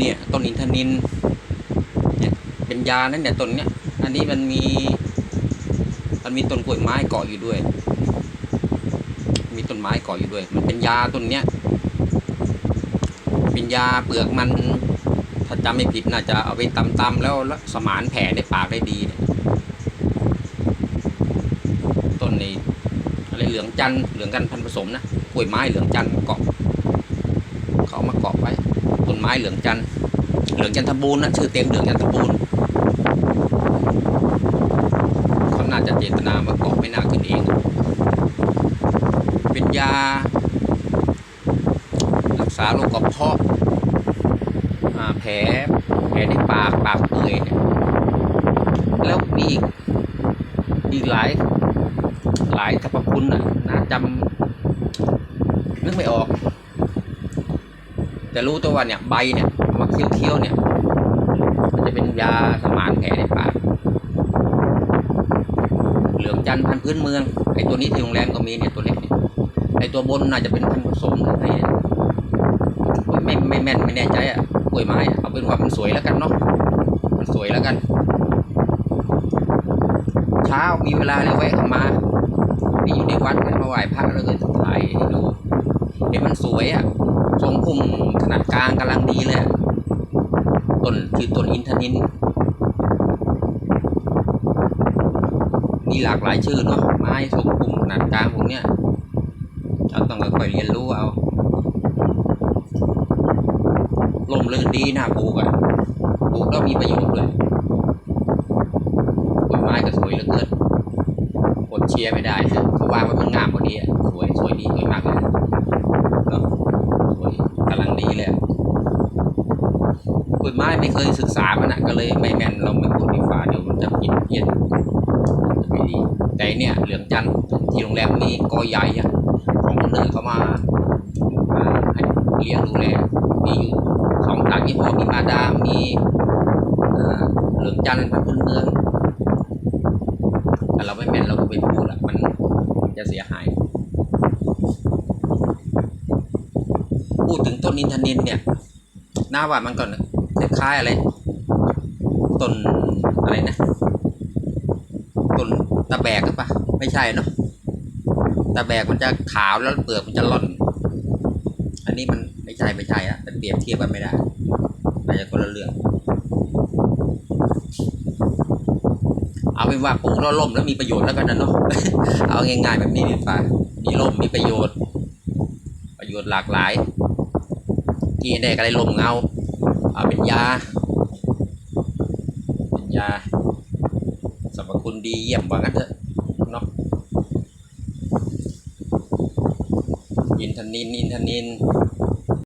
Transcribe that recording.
เนี่ยต้นอินทนินเนี่ยเป็นยานั่นเนี่ยต้นเนี้ยอันนี้มันมี มันมีต้นกล้วยไม้เกาะอยู่ด้วย มีต้นไม้เกาะอยู่ด้วย มันเป็นยาต้นเนี้ยเป็นยาเปลือกมัน ถ้าจำไม่ผิดน่าจะเอาไปตำๆแล้วแล้วสมานแผลในปากได้ดีเนี่ยต้นนี้อะไรเหลืองจันเหลืองกันพันผสมนะกล้วยไม้เหลืองจันเกาะเขาเอามาเกาะไว้ ต้นไม้เหลืองจันทร์เหลืองจันทบูรณ์นะชื่อเต็มเหลืองจันทบูรณ์เขาน่าจะเจตนามาเกาะไม่น่าขึ้นเอง เป็นยา รักษาโรคกระเพาะแผลแผลในปากปากเปื่อยเนี่ยแล้วมีอีกอีกหลายหลายสรรพคุณอะน่าจำนึกไม่ออก แต่รู้ตัวว่าเนี่ยใบเนี่ยมาเคี้ยวๆเนี่ย มันจะเป็นยาสมานแผลในปากเหลืองจันทร์พันพื้นเมืองไอ้ตัวนี้ที่โรงแรมก็มีเนี่ยตัวเล็กเนี่ยไอ้ตัวบนน่าจะเป็นพันผสมหรือไงเนี่ยไม่ไม่แม่นไม่แน่ใจอะกล้วยไม้เอาเป็นว่ามันสวยแล้วกันเนาะมันสวยแล้วกัน เช้ามีเวลาเลยแวะเข้ามานี่อยู่ในวัดเนี่ยมาไหว้พระแล้วก็ถ่ายให้ดูเห็นมันสวยอะ ทรงพุ่มขนาดกลางกำลังดีเลยอะต้นคือต้นอินทนินมีหลากหลายชื่อเนาะไม้ทรงพุ่มขนาดกลางพวกเนี้ยเราต้องค่อยๆเรียนรู้เอาลมลื่นดีน่าปลูกอะปลูกแล้วมีประโยชน์ด้วยต้นไม้ก็สวยเหลือเกินอดเชียร์ไม่ได้เขาวางไว้มันงามกว่านี้อะสวยสวยดีสวยมากเลยเนาะสวยกำลังดีเลยอะ ต้นไม้ไม่เคยศึกษามันอะก็เลยไม่แม่นเราไม่พูดดีกว่าเดี๋ยวมันจะผิดเพี้ยนไม่ดีแต่เนี่ยเหลืองจันทร์ที่โรงแรมมีกอใหญ่อะของคนเหนือเขามามาให้เลี้ยงดูแลมีอยู่สองสามยี่ห้อมีมาดามมีเหลืองจันทร์พันธุ์พื้นเมืองแต่เราไม่แม่นเราก็ไปพูดอะมันมันจะเสียหาย พูดถึงต้นอินทนินเนี่ยหน้าว่ามันก่อน คล้ายๆอะไรต้นอะไรนะต้นตะแบกหรือปะไม่ใช่เนาะตะแบกมันจะขาวแล้วเปลือกมันจะร่อน อันนี้มันไม่ใช่ไม่ใช่อะแต่เปรียบเทียบกันไม่ได้อาจจะคนละเรื่องเอาเป็นว่าปลูกแล้วล่มแล้วมีประโยชน์แล้วกันนะเนาะเอาง่ายๆแบบนี้ดีกว่ามีล่มมีประโยชน์ ประโยชน์หลากหลายกินได้ก็ได้ลมเงา เอาเป็นยา เป็นยาสรรพคุณดีเยี่ยมว่างั้นเถอะเนาะอินทนินอินทนิน